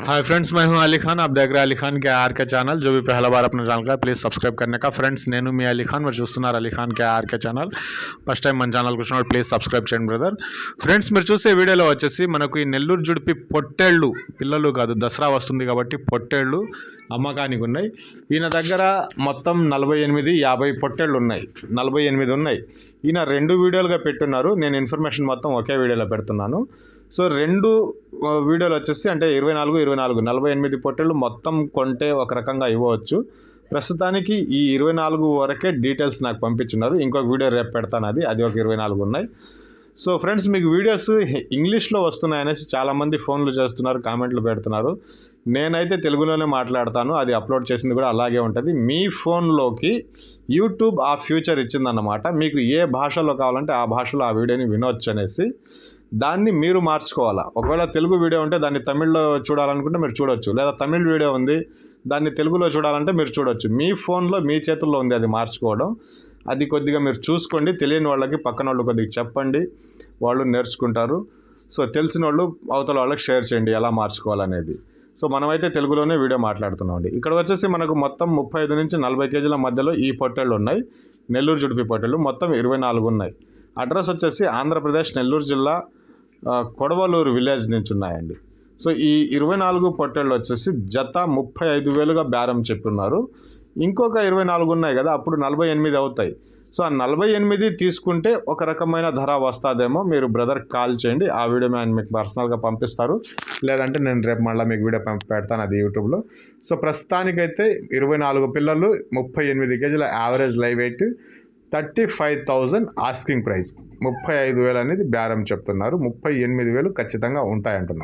Hi friends मैं हूं अली खान आप देख रहे हैं अली खान के आर के ఛానల్ जो भी पहला बार अपना ఛానల్ का ప్లీజ్ సబ్స్క్రైబ్ करने का ఫ్రెండ్స్ నేను మీ అలీ ఖాన్ మీరు చూస్తున్నారు Ali Khan K RK channel first time మన ఛానల్కి వచ్చినప్పుడు ప్లీజ్ సబ్స్క్రైబ్ చేయండి బ్రదర్ ఫ్రెండ్స్ మీరు చూసే వీడియోలో వచ్చేసి మనకు ఈ నెల్లూరు జుడిపి పొట్టేళ్ళు పిల్లలు కాదు దసరా వస్తుంది కాబట్టి పొట్టేళ్ళు అమ్మకానికి ఉన్నాయి ఈయన దగ్గర మొత్తం నలభై ఎనిమిది యాభై పొట్టేళ్ళు ఉన్నాయి. నలభై ఎనిమిది ఉన్నాయి. ఈయన రెండు వీడియోలుగా పెట్టున్నారు నేను ఇన్ఫర్మేషన్ మొత్తం ఒకే వీడియోలో పెడుతున్నాను. సో రెండు వీడియోలు వచ్చేసి అంటే ఇరవై నాలుగు ఇరవై నాలుగు. నలభై ఎనిమిది పొట్టేళ్ళు మొత్తం కొంటే ఒక రకంగా ఇవ్వవచ్చు. ప్రస్తుతానికి ఈ ఇరవై నాలుగు వరకే డీటెయిల్స్ నాకు పంపించున్నారు ఇంకొక వీడియో రేపు పెడతాను అది. అది ఒక ఇరవై నాలుగు ఉన్నాయి. సో ఫ్రెండ్స్ మీకు వీడియోస్ ఇంగ్లీష్లో వస్తున్నాయనేసి చాలామంది ఫోన్లు చేస్తున్నారు కామెంట్లు పెడుతున్నారు. నేనైతే తెలుగులోనే మాట్లాడతాను అది అప్లోడ్ చేసింది కూడా అలాగే ఉంటుంది. మీ ఫోన్లోకి యూట్యూబ్ ఆ ఫ్యూచర్ ఇచ్చిందన్నమాట. మీకు ఏ భాషలో కావాలంటే ఆ భాషలో ఆ వీడియోని వినొచ్చు అనేసి దాన్ని మీరు మార్చుకోవాలా? ఒకవేళ తెలుగు వీడియో ఉంటే దాన్ని తమిళ్ళో చూడాలనుకుంటే మీరు చూడొచ్చు. లేదా తమిళ్ వీడియో ఉంది దాన్ని తెలుగులో చూడాలంటే మీరు చూడొచ్చు. మీ ఫోన్లో మీ చేతుల్లో ఉంది అది మార్చుకోవడం. అది కొద్దిగా మీరు చూసుకోండి. తెలియని వాళ్ళకి పక్కన వాళ్ళు కొద్దిగా చెప్పండి. వాళ్ళు నేర్చుకుంటారు. సో తెలిసిన వాళ్ళు అవతల వాళ్ళకి షేర్ చేయండి. ఎలా మార్చుకోవాలనేది. సో మనమైతే తెలుగులోనే వీడియో మాట్లాడుతున్నాం అండి ఇక్కడ వచ్చేసి మనకు మొత్తం ముప్పై ఐదు నుంచి నలభై కేజీల మధ్యలో ఈ పొట్టేళ్ళు ఉన్నాయి. నెల్లూరు జుడిపి పొట్టేళ్ళు మొత్తం ఇరవై నాలుగు ఉన్నాయి. అడ్రస్ వచ్చేసి ఆంధ్రప్రదేశ్ నెల్లూరు జిల్లా కొడవలూరు విలేజ్ నుంచి ఉన్నాయండి. సో ఈ ఇరవై నాలుగు పొట్టేళ్ళు వచ్చేసి జత ముప్పై ఐదు వేలుగా బేరం చెప్పున్నారు ఇంకొక ఇరవై నాలుగు ఉన్నాయి కదా అప్పుడు నలభై ఎనిమిది అవుతాయి. సో ఆ నలభై ఎనిమిది తీసుకుంటే ఒక రకమైన ధర వస్తుందేమో మీరు బ్రదర్ కాల్ చేయండి ఆ వీడియో ఆయన మీకు పర్సనల్గా పంపిస్తారు. లేదంటే నేను రేపు మళ్ళీ మీకు వీడియో పంపి పెడతాను అది యూట్యూబ్లో. సో ప్రస్తుతానికైతే ఇరవై నాలుగు పిల్లలు ముప్పై ఎనిమిది కేజీల average live weight thirty five thousand asking price. ముప్పై ఐదు వేలు అనేది బేరం చెప్తున్నారు. ముప్పై ఎనిమిది వేలు ఖచ్చితంగా ఉంటాయంటున్నారు.